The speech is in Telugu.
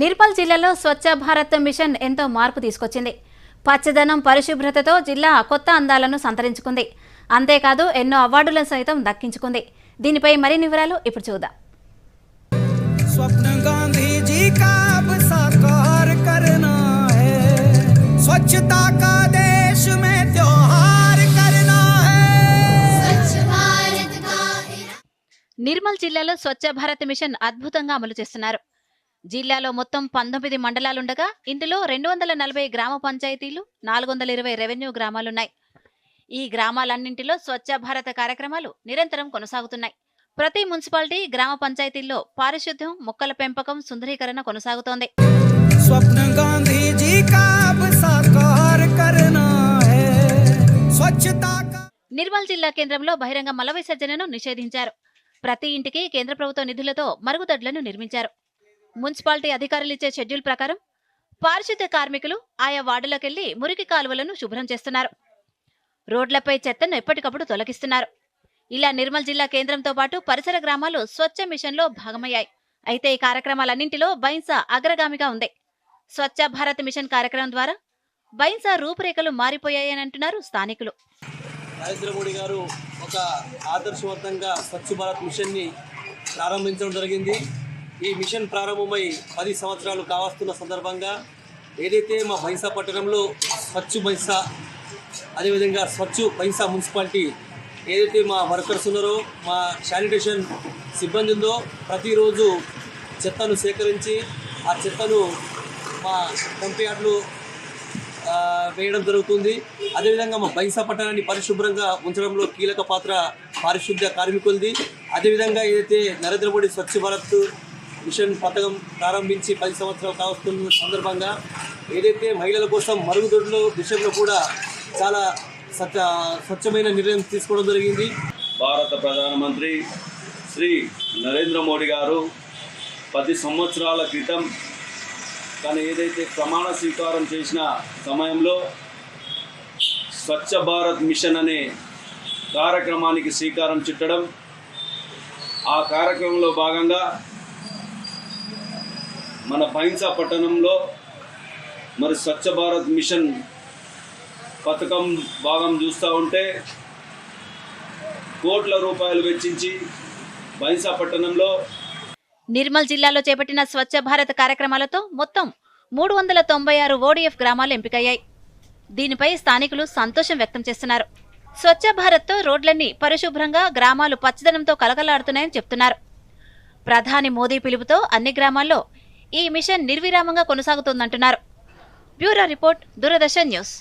నిర్మల్ జిల్లాలో స్వచ్ఛ భారత్ మిషన్ ఎంతో మార్పు తీసుకొచ్చింది. పచ్చదనం పరిశుభ్రతతో జిల్లా కొత్త అందాలను సంతరించుకుంది. అంతేకాదు ఎన్నో అవార్డులను సైతం దక్కించుకుంది. దీనిపై మరిన్ని వివరాలు ఇప్పుడు చూద్దాం. స్వచ్ఛతా నిర్మల్ జిల్లాలో స్వచ్ఛ భారత్ మిషన్ అద్భుతంగా అమలు చేస్తున్నారు. జిల్లాలో మొత్తం పంతొమ్మిది మండలాలుండగా ఇందులో రెండు వందల నలభై గ్రామ పంచాయతీలు నాలుగు వందల ఇరవై రెవెన్యూ గ్రామాలున్నాయి. ఈ గ్రామాలన్నింటిలో స్వచ్ఛ భారత కార్యక్రమాలు నిరంతరం కొనసాగుతున్నాయి. ప్రతి మున్సిపాలిటీ గ్రామ పంచాయతీల్లో పారిశుద్ధ్యం మొక్కల పెంపకం సుందరీకరణ కొనసాగుతోంది. నిర్మల్ జిల్లా కేంద్రంలో బహిరంగ మల విసర్జనను నిషేధించారు. ప్రతి ఇంటికి కేంద్ర ప్రభుత్వ నిధులతో మరుగుదొడ్లను నిర్మించారు. మున్సిపాలిటీ అధికారులు ఇచ్చే షెడ్యూల్ ప్రకారం పారిశుద్ధ్య కార్మికులు ఆయా వార్డులకెళ్ళి మురికి కాలువలను శుభ్రం చేస్తున్నారు. రోడ్లపై చెత్తను ఎప్పటికప్పుడు తొలగిస్తున్నారు. ఇలా నిర్మల్ జిల్లా కేంద్రంతో పాటు పరిసర గ్రామాలు స్వచ్ఛ మిషన్లో భాగమయ్యాయి. అయితే ఈ కార్యక్రమాలన్నింటిలో బైన్సా అగ్రగామిగా ఉంది. స్వచ్ఛ భారత్ మిషన్ కార్యక్రమం ద్వారా బైన్సా రూపురేఖలు మారిపోయాయని అంటున్నారు స్థానికులు. నరేంద్ర మోడీ గారు ఒక ఆదర్శవంతంగా స్వచ్ఛ భారత్ మిషన్ని ప్రారంభించడం జరిగింది. ఈ మిషన్ ప్రారంభమై పది సంవత్సరాలు కావస్తున్న సందర్భంగా ఏదైతే మా బైసా పట్టణంలో స్వచ్ఛ బైసా అదేవిధంగా స్వచ్ఛ బైసా మున్సిపాలిటీ ఏదైతే మా వర్కర్స్ ఉన్నారో మా శానిటేషన్ సిబ్బంది ఉందో ప్రతిరోజు చెత్తను సేకరించి ఆ చెత్తను మా డంప్ వేయడం జరుగుతుంది. అదేవిధంగా మా బైసా పట్టణాన్ని పరిశుభ్రంగా ఉంచడంలో కీలక పాత్ర పారిశుద్ధ్య కార్మికులది. అదేవిధంగా ఏదైతే నరేంద్ర మోడీ స్వచ్ఛ భారత్ మిషన్ పథకం ప్రారంభించి పది సంవత్సరాలు కావస్తున్న సందర్భంగా ఏదైతే మహిళల కోసం మరుగుదొడ్ల విషయంలో కూడా చాలా స్వచ్ఛ స్వచ్ఛమైన నిర్ణయం తీసుకోవడం జరిగింది. భారత ప్రధానమంత్రి శ్రీ నరేంద్ర మోడీ గారు పది సంవత్సరాల క్రితం తను ఏదైతే ప్రమాణ స్వీకారం చేసిన సమయంలో స్వచ్ఛ భారత్ మిషన్ అనే కార్యక్రమానికి శ్రీకారం చుట్టడం ఆ కార్యక్రమంలో భాగంగా మన బైన్సా పట్టణంలో మరి స్వచ్ఛ భారత్ మిషన్ పథకం భాగం చూస్తూ ఉంటే కోట్ల రూపాయలు వెచ్చించి బైన్సా పట్టణంలో నిర్మల్ జిల్లాలో చేపట్టిన స్వచ్ఛ భారత్ కార్యక్రమాలతో మొత్తం మూడు వందల తొంభై ఆరు ఓడిఎఫ్ గ్రామాలు ఎంపికయ్యాయి. దీనిపై స్థానికులు సంతోషం వ్యక్తం చేస్తున్నారు. స్వచ్ఛ భారత్తో రోడ్లన్నీ పరిశుభ్రంగా గ్రామాలు పచ్చదనంతో కలకలాడుతున్నాయని చెప్తున్నారు. ప్రధాని మోదీ పిలుపుతో అన్ని గ్రామాల్లో ఈ మిషన్ నిర్విరామంగా కొనసాగుతోందంటున్నారు. Bureau report Doordarshan news.